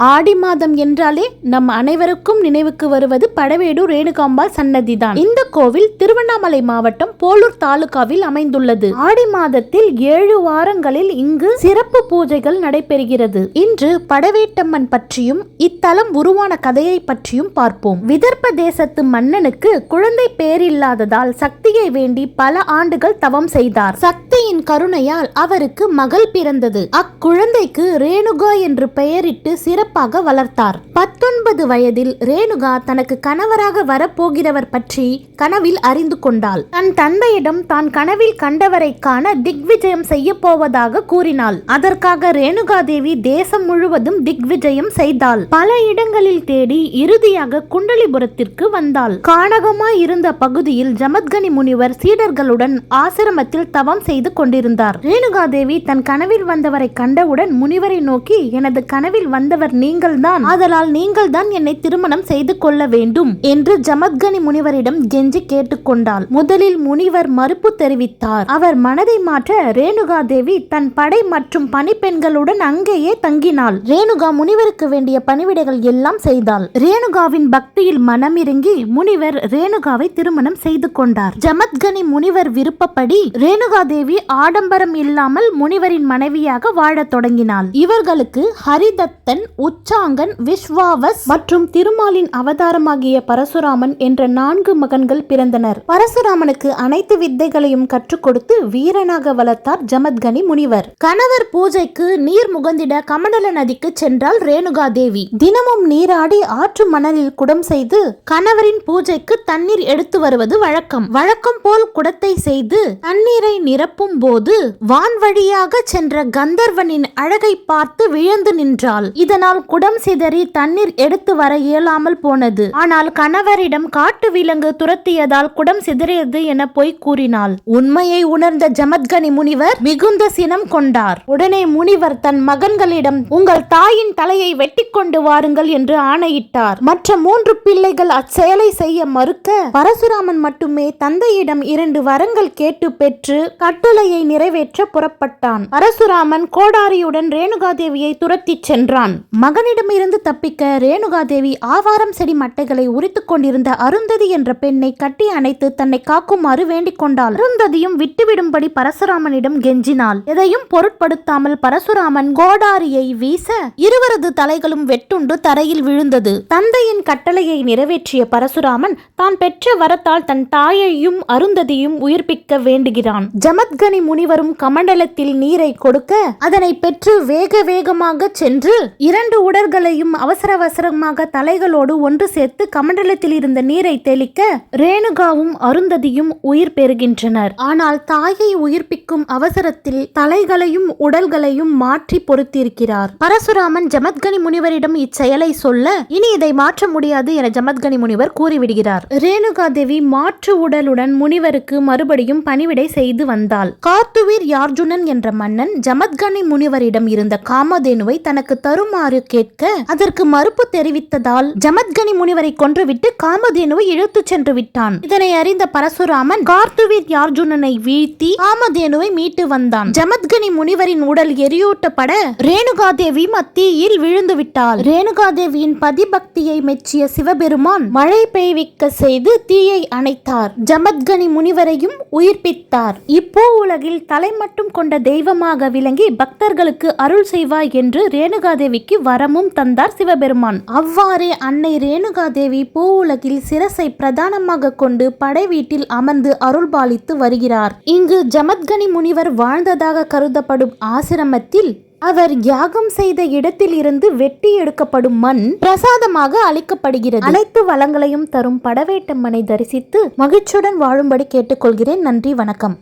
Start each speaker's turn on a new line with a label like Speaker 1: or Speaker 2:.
Speaker 1: ஆடி மாதம் என்றாலே நம் அனைவருக்கும் நினைவுக்கு வருவது படவேடு ரேணுகாம்பாள் சன்னதிதான். இந்த கோவில் திருவண்ணாமலை மாவட்டம் போலூர் தாலுகாவில் அமைந்துள்ளது. ஆடி மாதத்தில் ஏழு வாரங்களில் இங்கு சிறப்பு பூஜைகள் நடைபெறுகிறது. இன்று படவேட்டம்மன் பற்றியும் இத்தலம் உருவான கதையை பற்றியும் பார்ப்போம். விதர்ப்ப தேசத்து மன்னனுக்கு குழந்தை பேரில்லாததால் சக்தியை வேண்டி பல ஆண்டுகள் தவம் செய்தார். தந்தையின் கருணையால் அவருக்கு மகள் பிறந்தது. அக்குழந்தைக்கு ரேணுகா என்று பெயரிட்டு சிறப்பாக வளர்த்தார். பத்தொன்பது வயதில் ரேணுகா தனக்கு கணவராக வரப்போகிறவர் பற்றி கனவில் அறிந்து கொண்டாள். தன் தந்தையிடம் தான் கனவில் கண்டவரை காண திக்விஜயம் செய்ய போவதாக கூறினாள். அதற்காக ரேணுகா தேவி தேசம் முழுவதும் திக்விஜயம் செய்தாள். பல இடங்களில் தேடி இறுதியாக குண்டலிபுரத்திற்கு வந்தாள். காணகமாய் இருந்த பகுதியில் ஜமத்கனி முனிவர் சீடர்களுடன் ஆசிரமத்தில் தவம் செய்து கொண்டிருந்தார். ரேணுகா தேவி தன் கனவில் வந்தவரை கண்டவுடன் முனிவரை நோக்கி எனது கனவில் வந்தவர் நீங்கள்தான். ஆதலால் நீங்கள்தான் என்னை திருமணம் செய்து கொள்ள வேண்டும் என்று ஜமத்கனி முனிவரிடம் கெஞ்சி கேட்டுக்கொண்டாள் முதலில் முனிவர் மறுப்பு தெரிவித்தார். அவர் மனதை மாற்ற ரேணுகா தேவி தன் படை மற்றும் பணிப்பெண்களுடன் அங்கேயே தங்கினாள். ரேணுகா முனிவருக்கு வேண்டிய பணிவிடைகள் எல்லாம் செய்தாள். ரேணுகாவின் பக்தியில் மனமிறங்கி முனிவர் ரேணுகாவை திருமணம் செய்து கொண்டார். ஜமத்கனி முனிவர் விருப்பப்படி ரேணுகா தேவி ஆடம்பரம் இல்லாமல் முனிவரின் மனைவியாக வாழத் தொடங்கினாள். இவர்களுக்கு ஹரிதத்தன் உச்சாங்கன் விஸ்வாவஸ் மற்றும் திருமாலின் அவதாரமாகிய பரசுராமன் என்ற நான்கு மகன்கள் பிறந்தனர். பரசுராமனுக்கு அனைத்து வித்தைகளையும் கற்றுக் கொடுத்து வீரனாக வளர்த்தார் ஜமத்கனி முனிவர். கணவர் பூஜைக்கு நீர் முகந்திட கமண்டல நதிக்கு சென்றால் ரேணுகா தேவி தினமும் நீராடி ஆற்று மணலில் குடம் செய்து கணவரின் பூஜைக்கு தண்ணீர் எடுத்து வருவது வழக்கம். வழக்கம் போல் குடத்தை செய்து தண்ணீரை நிரப்பும் போது வான்வழியாக சென்ற கந்தர்வனின் அழகை பார்த்து விழுந்து நின்றாள். இதனால் குடம் சிதறி தண்ணீர் எடுத்து வர இயலாமல் போனது. ஆனால் கணவரிடம் காட்டு விலங்கு துரத்தியதால் குடம் சிதறியது என பொய் கூறினாள். உண்மையை உணர்ந்த ஜமத்கனி முனிவர் மிகுந்த சினம் கொண்டார். உடனே முனிவர் தன் மகன்களிடம் உங்கள் தாயின் தலையை வெட்டி கொண்டு வாருங்கள் என்று ஆணையிட்டார். மற்ற மூன்று பிள்ளைகள் அச்செயலை செய்ய மறுக்க பரசுராமன் மட்டுமே தந்தையிடம் இரண்டு வரங்கள் கேட்டு பெற்று கட்டு கட்டளையை நிறைவேற்ற புறப்பட்டான். பரசுராமன் கோடாரியுடன் ரேணுகாதேவியை துரத்தி சென்றான். மகனிடமிருந்து தப்பிக்க ரேணுகாதேவி ஆவாரம் செடி மட்டைகளை உரித்துக் கொண்டிருந்த அருந்ததி என்ற பெண்ணை கட்டி அணைத்து தன்னை காக்குமாறு வேண்டிக் கொண்டாள். அருந்ததியும் விட்டுவிடும்படி பரசுராமனிடம் கெஞ்சினாள். எதையும் பொருட்படுத்தாமல் பரசுராமன் கோடாரியை வீச இருவரது தலைகளும் வெட்டுண்டு தரையில் விழுந்தது. தந்தையின் கட்டளையை நிறைவேற்றிய பரசுராமன் தான் பெற்ற வரத்தால் தன் தாயையும் அருந்ததியும் உயிர்ப்பிக்க வேண்டுகிறான். ஜமத் சத்கனி முனிவரும் கமண்டலத்தில் நீரை கொடுக்க அதனை பெற்று வேக வேகமாக சென்று இரண்டு உடல்களையும் அவசர அவசரமாக தலைகளோடு ஒன்று சேர்த்து கமண்டலத்தில் இருந்த நீரை தெளிக்க ரேணுகாவும் அருந்ததியும் உயிர் பெறுகின்றனர். ஆனால் தாயை உயிர்ப்பிக்கும் அவசரத்தில் தலைகளையும் உடல்களையும் மாற்றி பொருத்தியிருக்கிறார். பரசுராமன் ஜமத்கனி முனிவரிடம் இச்செயலை சொல்ல இனி இதை மாற்ற முடியாது என ஜமத்கனி முனிவர் கூறிவிடுகிறார். ரேணுகா தேவி மாற்று உடலுடன் முனிவருக்கு மறுபடியும் பணிவிடை செய்து நாள் கார்த்துவீர் யார்ஜுனன் என்ற மன்னன் ஜமத்கனி முனிவரிடம் இருந்த காமதேனுவை தனக்கு தருமாறு கேட்க அதற்கு மறுப்பு தெரிவித்ததால் ஜமத்கனி முனிவரை கொன்றுவிட்டு காமதேனுவை இழுத்துச் சென்று விட்டான். இதனை அறிந்த பரசுராமன் கார்த்துவீர் யார்ஜுனனை வீழ்த்தி காமதேனுவை மீட்டு வந்தான். ஜமத்கனி முனிவரின் உடல் எரியூட்டப்பட ரேணுகாதேவி மத்தியில் விழுந்து விட்டாள். ரேணுகாதேவியின் பதிபக்தியை மெச்சிய சிவபெருமான் மழை பெய்விக்க செய்து தீயை அணைத்தார். ஜமத்கனி முனிவரையும் உயிர்ப்பித்தார். இப்போ உலகில் தலை மட்டும் கொண்ட தெய்வமாக விளங்கி பக்தர்களுக்கு அருள் செய்வாய் என்று ரேணுகாதேவிக்கு வரமும் தந்தார் சிவபெருமான். அவ்வாறே அன்னை ரேணுகாதேவி பூ உலகில் சிரசை பிரதானமாக கொண்டு படை வீட்டில் அமர்ந்து அருள்பாலித்து வருகிறார். இங்கு ஜமத்கனி முனிவர் வாழ்ந்ததாக கருதப்படும் ஆசிரமத்தில் அவர் யாகம் செய்த இடத்தில் இருந்து வெட்டி எடுக்கப்படும் மண் பிரசாதமாக அளிக்கப்படுகிறது. அனைத்து வளங்களையும் தரும் படவேட்டம்மனை தரிசித்து மகிழ்ச்சியுடன் வாழும்படி கேட்டுக்கொள்கிறேன். நன்றி வணக்கம்.